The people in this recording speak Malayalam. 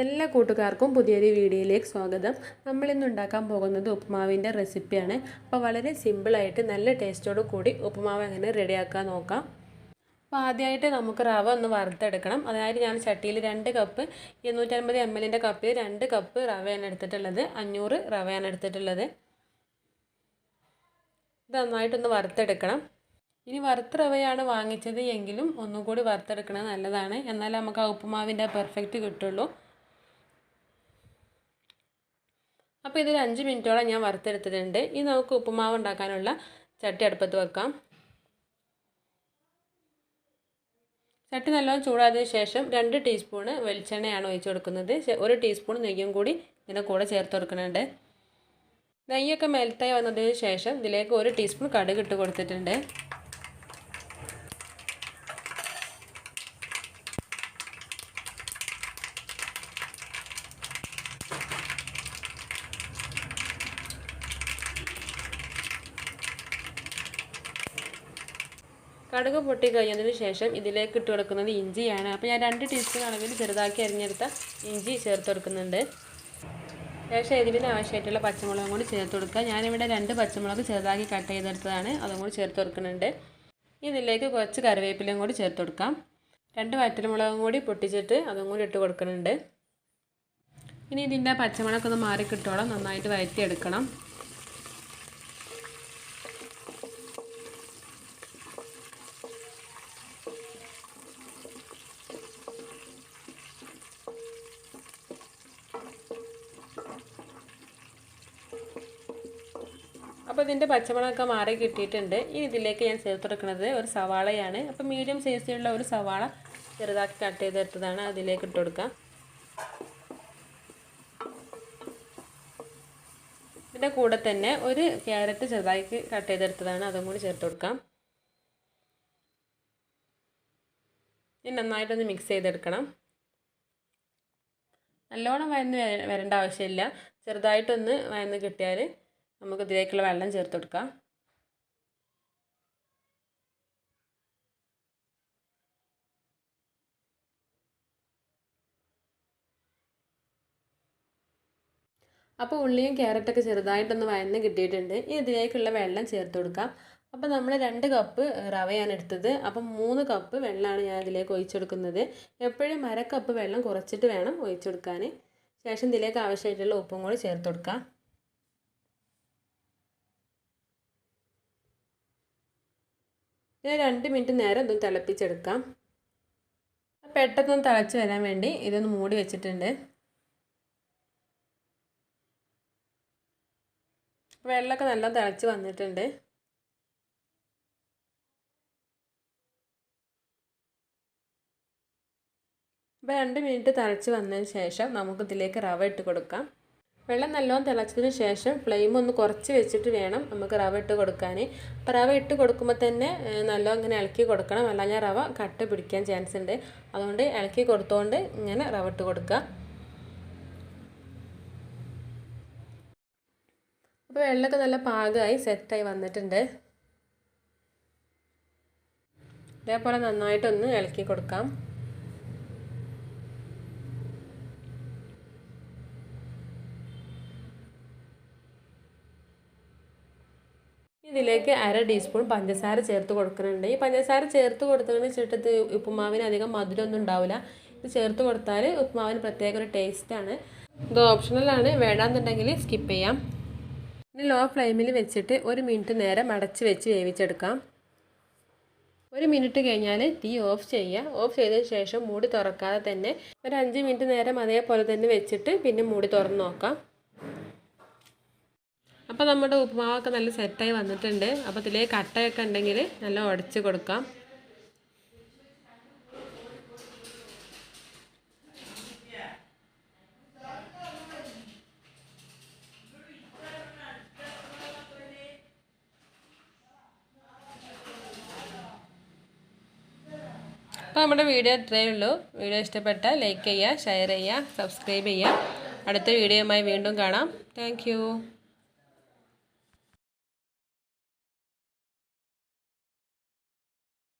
എല്ലാ കൂട്ടുകാർക്കും പുതിയൊരു വീഡിയോയിലേക്ക് സ്വാഗതം. നമ്മളിന്ന് ഉണ്ടാക്കാൻ പോകുന്നത് ഉപ്പുമാവിന്റെ റെസിപ്പിയാണ്. അപ്പോൾ വളരെ സിമ്പിളായിട്ട് നല്ല ടേസ്റ്റോട് കൂടി ഉപ്പുമാവ് എങ്ങനെ റെഡിയാക്കാൻ നോക്കാം. അപ്പോൾ ആദ്യമായിട്ട് നമുക്ക് റവ ഒന്ന് വറുത്തെടുക്കണം. അതായത് ഞാൻ ചട്ടിയിൽ രണ്ട് കപ്പ് ഇരുന്നൂറ്റമ്പത് എം എല്ലിന്റെ കപ്പിൽ രണ്ട് കപ്പ് റവയാണ് എടുത്തിട്ടുള്ളത്. അഞ്ഞൂറ് റവയാണ് എടുത്തിട്ടുള്ളത്. ഇത് നന്നായിട്ടൊന്ന് വറുത്തെടുക്കണം. ഇനി വറുത്ത റവയാണ് വാങ്ങിച്ചത് എങ്കിലും ഒന്നും കൂടി വറുത്തെടുക്കണത് നല്ലതാണ്. എന്നാലേ നമുക്ക് ആ ഉപ്പുമാവിന്റെ പെർഫെക്റ്റ് കിട്ടുള്ളൂ. അപ്പോൾ ഇതൊരു അഞ്ച് മിനിറ്റോളം ഞാൻ വറുത്തെടുത്തിട്ടുണ്ട്. ഇനി നമുക്ക് ഉപ്പുമാവ് ഉണ്ടാക്കാനുള്ള ചട്ടി അടുപ്പത്ത് വെക്കാം. ചട്ടി നല്ലോണം ചൂടായതിനു ശേഷം രണ്ട് ടീസ്പൂണ് വെളിച്ചെണ്ണയാണ് ഒഴിച്ച് കൊടുക്കുന്നത്. ഒരു ടീസ്പൂൺ നെയ്യും കൂടി ഇതിന്റെ കൂടെ ചേർത്ത് കൊടുക്കുന്നുണ്ട്. നെയ്യൊക്കെ മെൽത്തായി വന്നതിന് ശേഷം ഇതിലേക്ക് ഒരു ടീസ്പൂൺ കടുക് ഇട്ട് കൊടുത്തിട്ടുണ്ട്. കടുക് പൊട്ടി കഴിഞ്ഞതിന് ശേഷം ഇതിലേക്ക് ഇട്ട് കൊടുക്കുന്നത് ഇഞ്ചിയാണ്. അപ്പോൾ ഞാൻ രണ്ട് ടീസ്പൂൺ അളവിൽ ചെറുതാക്കി അരിഞ്ഞെടുത്ത ഇഞ്ചി ചേർത്ത് കൊടുക്കുന്നുണ്ട്. ശേഷം എരിവിന് ആവശ്യമായിട്ടുള്ള പച്ചമുളകും കൂടി ചേർത്ത് കൊടുക്കുക. ഞാനിവിടെ രണ്ട് പച്ചമുളക് ചെറുതാക്കി കട്ട് ചെയ്തെടുത്തതാണ്. അതും കൂടി ചേർത്ത് കൊടുക്കുന്നുണ്ട്. ഇതിലേക്ക് കുറച്ച് കറിവേപ്പിലയും കൂടി ചേർത്ത് കൊടുക്കാം. രണ്ട് വറ്റൽമുളകും കൂടി പൊട്ടിച്ചിട്ട് അതും കൂടി ഇട്ട് കൊടുക്കുന്നുണ്ട്. ഇനി ഇതിന്റെ പച്ചമുളകൊക്കെ മാറി കിട്ടോളം നന്നായിട്ട് വഴറ്റിയെടുക്കണം. അപ്പോൾ ഇതിന്റെ പച്ചമുളകൊക്കെ മാറി കിട്ടിയിട്ടുണ്ട്. ഇനി ഇതിലേക്ക് ഞാൻ ചേർത്ത് കൊടുക്കുന്നത് ഒരു സവാളയാണ്. അപ്പോൾ മീഡിയം സൈസിലുള്ള ഒരു സവാള ചെറുതാക്കി കട്ട് ചെയ്തെടുത്തതാണ് അതിലേക്ക് ഇട്ട് കൊടുക്കാം ഇതിന്റെ കൂടെ തന്നെ ഒരു ക്യാരറ്റ് ചെറുതാക്കി കട്ട് ചെയ്തെടുത്തതാണ് അതും കൂടി ചേർത്ത് കൊടുക്കാം. ഇനി നന്നായിട്ടൊന്ന് മിക്സ് ചെയ്തെടുക്കണം. നല്ലോണം വയന്ന് വരേണ്ട ആവശ്യമില്ല. ചെറുതായിട്ടൊന്ന് വയന്ന് കിട്ടിയാൽ നമുക്ക് ഇതിലേക്കുള്ള വെള്ളം ചേർത്ത് കൊടുക്കാം. അപ്പോൾ ഉള്ളിയും ക്യാരറ്റൊക്കെ ചെറുതായിട്ടൊന്ന് വയന്ന് കിട്ടിയിട്ടുണ്ട്. ഇനി ഇതിലേക്കുള്ള വെള്ളം ചേർത്ത് കൊടുക്കാം. അപ്പോൾ നമ്മൾ രണ്ട് കപ്പ് റവയാണ് എടുത്തത്. അപ്പം മൂന്ന് കപ്പ് വെള്ളമാണ് ഞാൻ ഇതിലേക്ക് ഒഴിച്ചെടുക്കുന്നത് എപ്പോഴും അര കപ്പ് വെള്ളം കുറച്ചിട്ട് വേണം ഒഴിച്ചെടുക്കാൻ ശേഷം ഇതിലേക്ക് ആവശ്യമായിട്ടുള്ള ഉപ്പും കൂടി ചേർത്ത് കൊടുക്കാം. ഇത് രണ്ട് മിനിറ്റ് നേരം ഇതൊന്ന് തിളപ്പിച്ചെടുക്കാം. പെട്ടെന്ന് തിളച്ച് വരാൻ വേണ്ടി ഇതൊന്ന് മൂടി വെച്ചിട്ടുണ്ട്. വെള്ളമൊക്കെ നല്ല തിളച്ച് വന്നിട്ടുണ്ട്. അപ്പം രണ്ട് മിനിറ്റ് തിളച്ച് വന്നതിന് ശേഷം നമുക്കിതിലേക്ക് റവ ഇട്ട് കൊടുക്കാം. വെള്ളം നല്ലോണം തിളച്ചതിന് ശേഷം ഫ്ലെയിം ഒന്ന് കുറച്ച് വെച്ചിട്ട് വേണം നമുക്ക് റവ ഇട്ട് കൊടുക്കാൻ അപ്പോൾ റവ ഇട്ട് കൊടുക്കുമ്പോൾ തന്നെ നല്ലോണം ഇങ്ങനെ ഇളക്കി കൊടുക്കണം. അല്ലാഞ്ഞാൽ റവ കട്ട് പിടിക്കാൻ ചാൻസ് ഉണ്ട്. അതുകൊണ്ട് ഇളക്കി കൊടുത്തുകൊണ്ട് ഇങ്ങനെ റവ ഇട്ട് കൊടുക്കുക അപ്പോൾ വെള്ളമൊക്കെ നല്ല പാകമായി സെറ്റായി വന്നിട്ടുണ്ട്. ഇതേപോലെ നന്നായിട്ടൊന്ന് ഇളക്കി കൊടുക്കാം. ഇതിലേക്ക് അര ടീസ്പൂൺ പഞ്ചസാര ചേർത്ത് കൊടുക്കുന്നുണ്ട്. ഈ പഞ്ചസാര ചേർത്ത് കൊടുത്തതിന് ചേട്ടത്ത് ഉപ്പുമാവിന് അധികം മധുരമൊന്നും ഉണ്ടാവില്ല. ഇത് ചേർത്ത് കൊടുത്താൽ ഉപ്പുമാവിന് പ്രത്യേക ഒരു ടേസ്റ്റാണ് ഇത് ഓപ്ഷണലാണ് വേണ്ടാന്നുണ്ടെങ്കിൽ സ്കിപ്പ് ചെയ്യാം. ഇനി ലോ ഫ്ലെയിമിൽ വെച്ചിട്ട് ഒരു മിനിറ്റ് നേരം അടച്ച് വെച്ച് വേവിച്ചെടുക്കാം. ഒരു മിനിറ്റ് കഴിഞ്ഞാൽ തീ ഓഫ് ചെയ്യുക. ഓഫ് ചെയ്തതിന് ശേഷം മൂടി തുറക്കാതെ തന്നെ ഒരു അഞ്ച് മിനിറ്റ് നേരം അതേപോലെ തന്നെ വെച്ചിട്ട് പിന്നെ മൂടി തുറന്ന് നോക്കാം. അപ്പോൾ നമ്മുടെ ഉപ്പുമാവൊക്കെ നല്ല സെറ്റായി വന്നിട്ടുണ്ട്. അപ്പോൾ ഇതിലേക്ക് കട്ടയൊക്കെ ഉണ്ടെങ്കിൽ നല്ല ഉടച്ച് കൊടുക്കാം. അപ്പോൾ നമ്മുടെ വീഡിയോ ഇത്രയേ ഉള്ളൂ. വീഡിയോ ഇഷ്ടപ്പെട്ടാൽ ലൈക്ക് ചെയ്യുക ഷെയർ ചെയ്യുക സബ്സ്ക്രൈബ് ചെയ്യുക. അടുത്ത വീഡിയോയുമായി വീണ്ടും കാണാം. താങ്ക്